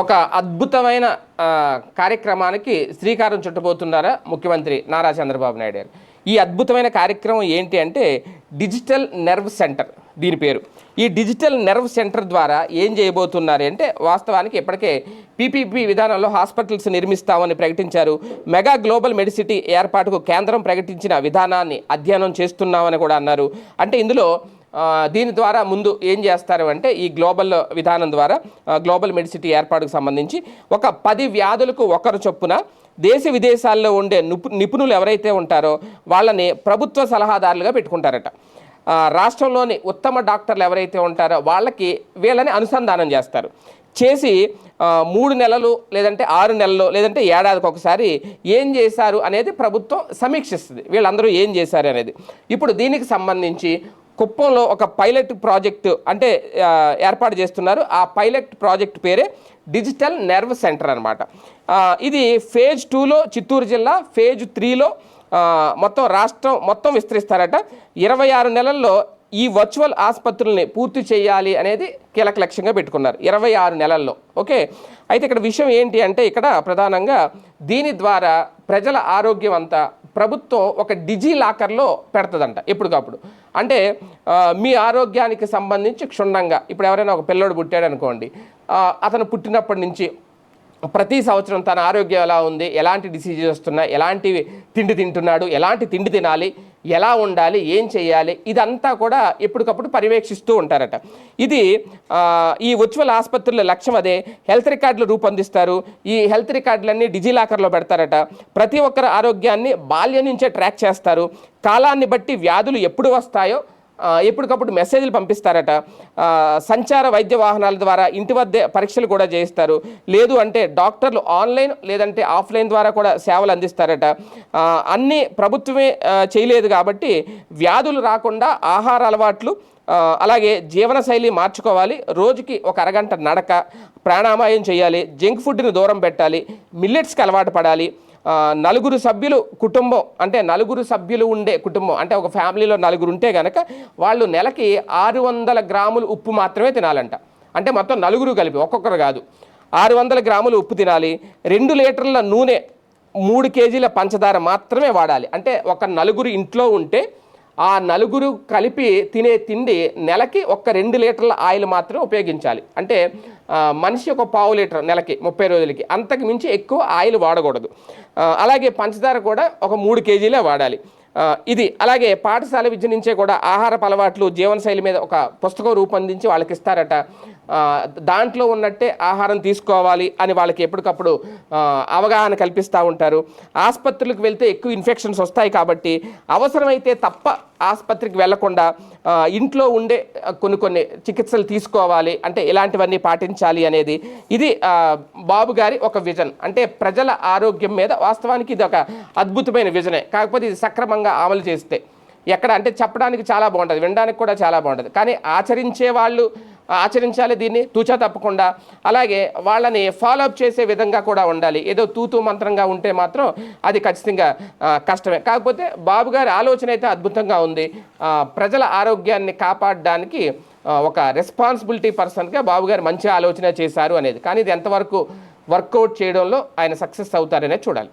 ఒక అద్భుతమైన కార్యక్రమానికి శ్రీకారం చుట్టబోతున్నారా ముఖ్యమంత్రి నారా చంద్రబాబు నాయుడు గారు. ఈ అద్భుతమైన కార్యక్రమం ఏంటి అంటే డిజిటల్ నెర్వ్ సెంటర్ దీని పేరు. ఈ డిజిటల్ నెర్వ్ సెంటర్ ద్వారా ఏం చేయబోతున్నారు అంటే వాస్తవానికి ఇప్పటికే పీపీపీ విధానంలో హాస్పిటల్స్ నిర్మిస్తామని ప్రకటించారు. మెగా గ్లోబల్ మెడిసిటీ ఏర్పాటుకు కేంద్రం ప్రకటించిన విధానాన్ని అధ్యయనం చేస్తున్నామని కూడా అన్నారు. అంటే ఇందులో దీని ద్వారా ముందు ఏం చేస్తారు అంటే ఈ గ్లోబల్ విధానం ద్వారా గ్లోబల్ మెడిసిటీ ఏర్పాటుకు సంబంధించి ఒక పది వ్యాధులకు ఒకరు చొప్పున దేశ విదేశాల్లో ఉండే నిపు నిపుణులు ఎవరైతే ఉంటారో వాళ్ళని ప్రభుత్వ సలహాదారులుగా పెట్టుకుంటారట. రాష్ట్రంలోని ఉత్తమ డాక్టర్లు ఎవరైతే ఉంటారో వాళ్ళకి వీళ్ళని అనుసంధానం చేస్తారు. చేసి మూడు నెలలు లేదంటే ఆరు నెలలు లేదంటే ఏడాదికి ఒకసారి ఏం చేశారు అనేది ప్రభుత్వం సమీక్షిస్తుంది. వీళ్ళందరూ ఏం చేశారు అనేది. ఇప్పుడు దీనికి సంబంధించి కుప్పంలో ఒక పైలట్ ప్రాజెక్టు అంటే ఏర్పాటు చేస్తున్నారు. ఆ పైలట్ ప్రాజెక్ట్ పేరే డిజిటల్ నెర్వ్ సెంటర్ అనమాట ఇది ఫేజ్ టూలో చిత్తూరు జిల్లా ఫేజ్ త్రీలో మొత్తం రాష్ట్రం మొత్తం విస్తరిస్తారట. ఇరవై ఆరు నెలల్లో ఈ వర్చువల్ ఆసుపత్రుల్ని పూర్తి చేయాలి అనేది కీలక లక్ష్యంగా పెట్టుకున్నారు. ఇరవై ఆరు నెలల్లో. ఓకే? అయితే ఇక్కడ విషయం ఏంటి అంటే ఇక్కడ ప్రధానంగా దీని ద్వారా ప్రజల ఆరోగ్యం అంతా ప్రభుత్వం ఒక డిజీ లాకర్లో పెడుతుందంట ఎప్పటికప్పుడు. అంటే మీ ఆరోగ్యానికి సంబంధించి క్షుణ్ణంగా ఇప్పుడు ఎవరైనా ఒక పిల్లోడు పుట్టాడు అనుకోండి అతను పుట్టినప్పటి నుంచి ప్రతి సంవత్సరం తన ఆరోగ్యం ఎలా ఉంది ఎలాంటి డిసీజెస్ వస్తున్నాయి ఎలాంటి తిండి తింటున్నాడు ఎలాంటి తిండి తినాలి ఎలా ఉండాలి ఏం చేయాలి ఇదంతా కూడా ఎప్పటికప్పుడు పర్యవేక్షిస్తూ ఉంటారట. ఇది ఈ వర్చువల్ ఆసుపత్రుల లక్ష్యం అదే. హెల్త్ రికార్డులు రూపొందిస్తారు. ఈ హెల్త్ రికార్డులన్నీ డిజిలాకర్లో పెడతారట. ప్రతి ఒక్కరి ఆరోగ్యాన్ని బాల్యం నుంచే ట్రాక్ చేస్తారు. కాలాన్ని బట్టి వ్యాధులు ఎప్పుడు వస్తాయో ఎప్పటికప్పుడు మెసేజ్లు పంపిస్తారట. సంచార వైద్య వాహనాల ద్వారా ఇంటి వద్దే పరీక్షలు కూడా చేయిస్తారు. లేదు అంటే డాక్టర్లు ఆన్లైన్ లేదంటే ఆఫ్లైన్ ద్వారా కూడా సేవలు అందిస్తారట. అన్నీ ప్రభుత్వమే చేయలేదు కాబట్టి వ్యాధులు రాకుండా ఆహార అలవాట్లు అలాగే జీవనశైలి మార్చుకోవాలి. రోజుకి ఒక అరగంట నడక ప్రాణామాయం చేయాలి. జంక్ ఫుడ్ని దూరం పెట్టాలి. మిల్లెట్స్కి అలవాటు పడాలి. నలుగురు సభ్యులు కుటుంబం అంటే నలుగురు సభ్యులు ఉండే కుటుంబం అంటే ఒక ఫ్యామిలీలో నలుగురు ఉంటే కనుక వాళ్ళు నెలకి ఆరు వందల గ్రాములు ఉప్పు మాత్రమే తినాలంట. అంటే మొత్తం నలుగురు కలిపి ఒక్కొక్కరు కాదు. ఆరు వందల గ్రాములు ఉప్పు తినాలి. రెండు లీటర్ల నూనె మూడు కేజీల పంచదార మాత్రమే వాడాలి. అంటే ఒక నలుగురు ఇంట్లో ఉంటే ఆ నలుగురు కలిపి తినే తిండి నెలకి ఒక్క రెండు లీటర్ల ఆయిల్ మాత్రమే ఉపయోగించాలి. అంటే మనిషి ఒక పావు లీటర్ నెలకి ముప్పై రోజులకి అంతకు మించి ఎక్కువ ఆయిల్ వాడకూడదు. అలాగే పంచదార కూడా ఒక మూడు కేజీలే వాడాలి. ఇది అలాగే పాఠశాల విద్య నుంచే కూడా ఆహారపు అలవాట్లు జీవనశైలి మీద ఒక పుస్తకం రూపొందించి వాళ్ళకి ఇస్తారట. దాంట్లో ఉన్నట్టే ఆహారం తీసుకోవాలి అని వాళ్ళకి ఎప్పటికప్పుడు అవగాహన కల్పిస్తూ ఉంటారు. ఆసుపత్రులకు వెళ్తే ఎక్కువ ఇన్ఫెక్షన్స్ వస్తాయి కాబట్టి అవసరమైతే తప్ప ఆసుపత్రికి వెళ్ళకుండా ఇంట్లో ఉండే కొన్ని కొన్ని చికిత్సలు తీసుకోవాలి. అంటే ఇలాంటివన్నీ పాటించాలి అనేది ఇది బాబు గారి ఒక విజన్. అంటే ప్రజల ఆరోగ్యం మీద వాస్తవానికి ఇది ఒక అద్భుతమైన విజనే. కాకపోతే ఇది సక్రమంగా అమలు చేస్తే ఎక్కడ? అంటే చెప్పడానికి చాలా బాగుంటుంది వినడానికి కూడా చాలా బాగుంటుంది. కానీ ఆచరించే వాళ్ళు ఆచరించాలి దీన్ని తూచా తప్పకుండా. అలాగే వాళ్ళని ఫాలో అప్ చేసే విధంగా కూడా ఉండాలి. ఏదో తూతూ మంత్రంగా ఉంటే మాత్రం అది ఖచ్చితంగా కష్టమే. కాకపోతే బాబు గారి ఆలోచన అయితే అద్భుతంగా ఉంది. ప్రజల ఆరోగ్యాన్ని కాపాడడానికి ఒక రెస్పాన్సిబిలిటీ పర్సన్గా బాబు గారు మంచి ఆలోచన చేశారు అనేది. కానీ ఇది ఎంతవరకు వర్కౌట్ చేయడంలో ఆయన సక్సెస్ అవుతారనే చూడాలి.